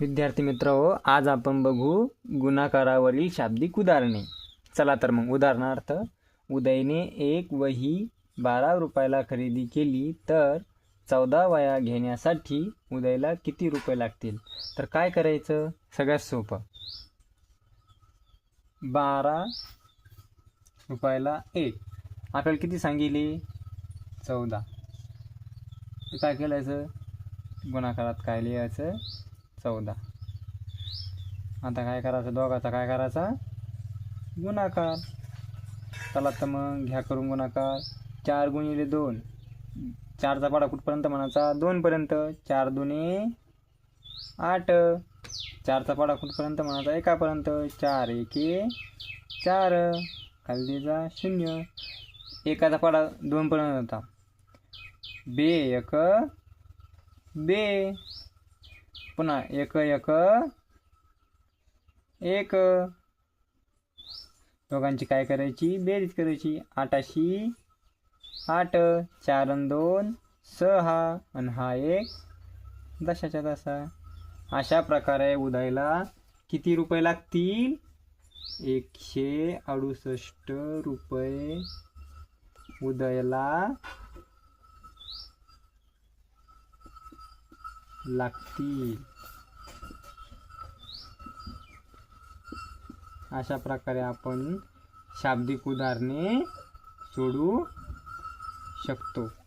विद्यार्थी मित्र हो आज आपण बघू गुणाकारावरील शाब्दिक उदाहरणे. चला तर मग उदाहरणार्थ उदयने एक वही बारा रुपयाला खरेदी केली तर चौदा वया घेण्यासाठी उदयला किती रुपये लागतील? तर काय करायचं? सगळ्यात सोपं. बारा रुपयाला एक. आपल्याला किती सांगितले चौदा. तर काय केलायचं? गुणाकारात काय लिहायचं? चौदा. आता काय करायचं? दोघाचा काय करायचा? गुणाकार. चला तर मग घ्या करून गुणाकार. चार गुणिले दोन. चारचा पाडा कुठपर्यंत म्हणायचा? दोनपर्यंत चार दुने आठ. चारचा पाडा कुठपर्यंत म्हणायचा? एकापर्यंत. चार एके चार. खाली शून्य. एकाचा पाडा दोनपर्यंत होता. बे एक. बे. पुन्हा एक एक. एक. दोघांची काय करायची? बेरीज करायची. आठाशी. आठ चार अन दोन सहा आणि हा एक. दशाच्या दसा. अशा प्रकारे उदयला किती रुपये लागतील? एकशे अडुसष्ट रुपये उदयला लागतील. अशा प्रकारे आपण शाब्दिक उदाहरणे सोडू शकतो.